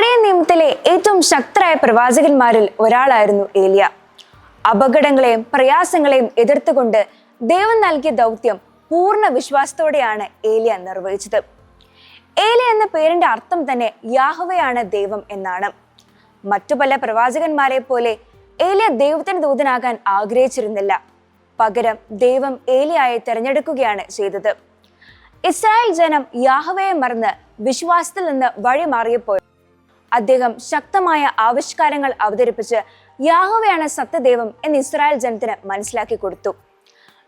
പഴയ നിയമത്തിലെ ഏറ്റവും ശക്തരായ പ്രവാചകന്മാരിൽ ഒരാളായിരുന്നു ഏലിയ. അപകടങ്ങളെയും പ്രയാസങ്ങളെയും എതിർത്തുകൊണ്ട് ദൈവം നൽകിയ ദൗത്യം പൂർണ വിശ്വാസത്തോടെയാണ് ഏലിയ നിർവഹിച്ചത്. ഏലിയ എന്ന പേരിന്റെ അർത്ഥം തന്നെ യാഹുവയാണ് ദൈവം എന്നാണ്. മറ്റു പല പ്രവാചകന്മാരെ പോലെ ഏലിയ ദൈവത്തിന് ദൂതനാകാൻ ആഗ്രഹിച്ചിരുന്നില്ല. പകരം ദൈവം ഏലിയായെ തിരഞ്ഞെടുക്കുകയാണ് ചെയ്തത്. ഇസ്രായേൽ ജനം യാഹവയെ മറന്ന് വിശ്വാസത്തിൽ നിന്ന് വഴിമാറിയപ്പോൾ അദ്ദേഹം ശക്തമായ ആവിഷ്കാരങ്ങൾ അവതരിപ്പിച്ച് യാഹോവയാണ് സത്യദൈവം എന്ന് ഇസ്രായേൽ ജനത്തിന് മനസ്സിലാക്കി കൊടുത്തു.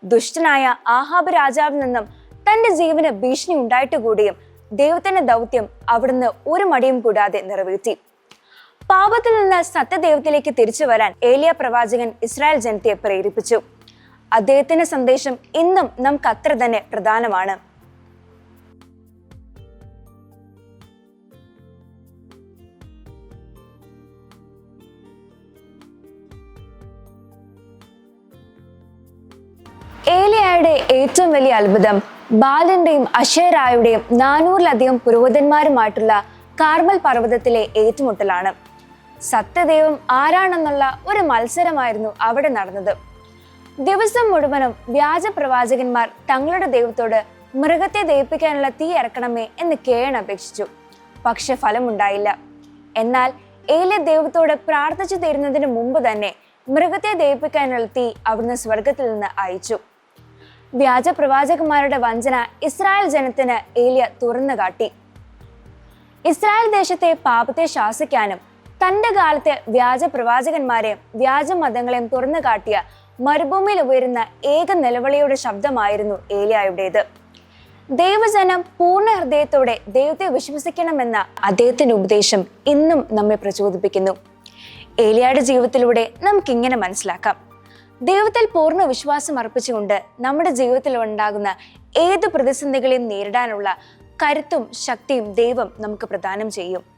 ദുഷ്ടനായ ആഹാബ് രാജാവിൽ നിന്നും തന്റെ ജീവന് ഭീഷണി ഉണ്ടായിട്ട് കൂടിയും ദൈവത്തിന്റെ ദൗത്യം അവിടുന്ന് ഒരു മടിയും കൂടാതെ നിറവേറ്റി. പാപത്തിൽ നിന്ന് സത്യദൈവത്തിലേക്ക് തിരിച്ചു വരാൻ ഏലിയ പ്രവാചകൻ ഇസ്രായേൽ ജനത്തെ പ്രേരിപ്പിച്ചു. അദ്ദേഹത്തിന്റെ സന്ദേശം ഇന്നും നമുക്ക് അത്ര തന്നെ പ്രധാനമാണ്. ഏലിയായുടെ ഏറ്റവും വലിയ അത്ഭുതം ബാലന്റെയും അഷേറായുടെയും നാനൂറിലധികം പുരോഹിതന്മാരുമായിട്ടുള്ള കാർമൽ പർവതത്തിലെ ഏറ്റുമുട്ടലാണ്. സത്യദൈവം ആരാണെന്നുള്ള ഒരു മത്സരമായിരുന്നു അവിടെ നടന്നത്. ദിവസം മുഴുവനും വ്യാജ പ്രവാചകന്മാർ തങ്ങളുടെ ദൈവത്തോട് മൃഗത്തെ ദയിപ്പിക്കാനുള്ള തീ ഇറക്കണമേ എന്ന് കേൺ അപേക്ഷിച്ചു. പക്ഷെ ഫലമുണ്ടായില്ല. എന്നാൽ ഏലെ ദൈവത്തോട് പ്രാർത്ഥിച്ചു തീരുന്നതിന് മുമ്പ് തന്നെ മൃഗത്തെ ദയിപ്പിക്കാനുള്ള തീ അവിടുന്ന് സ്വർഗത്തിൽ നിന്ന് അയച്ചു. വ്യാജ പ്രവാചകന്മാരുടെ വഞ്ചന ഇസ്രായേൽ ജനത്തിന് ഏലിയ തുറന്നു കാട്ടി. ഇസ്രായേൽ ദേശത്തെ പാപത്തെ ശാസിക്കാനും തന്റെ കാലത്തെ വ്യാജ പ്രവാചകന്മാരെയും വ്യാജ മതങ്ങളെയും തുറന്നു കാട്ടിയ മരുഭൂമിയിൽ ഉയരുന്ന ഏക നിലവിളിയുടെ ശബ്ദമായിരുന്നു ഏലിയായുടേത്. ദൈവജനം പൂർണ ഹൃദയത്തോടെ ദൈവത്തെ വിശ്വസിക്കണമെന്ന അദ്ദേഹത്തിന്റെ ഉപദേശം ഇന്നും നമ്മെ പ്രചോദിപ്പിക്കുന്നു. ഏലിയായുടെ ജീവിതത്തിലൂടെ നമുക്കിങ്ങനെ മനസ്സിലാക്കാം. ദൈവത്തിൽ പൂർണ വിശ്വാസം അർപ്പിച്ചുകൊണ്ട് നമ്മുടെ ജീവിതത്തിൽ ഉണ്ടാകുന്ന ഏത് പ്രതിസന്ധികളെയും നേരിടാനുള്ള കരുത്തും ശക്തിയും ദൈവം നമുക്ക് പ്രദാനം ചെയ്യും.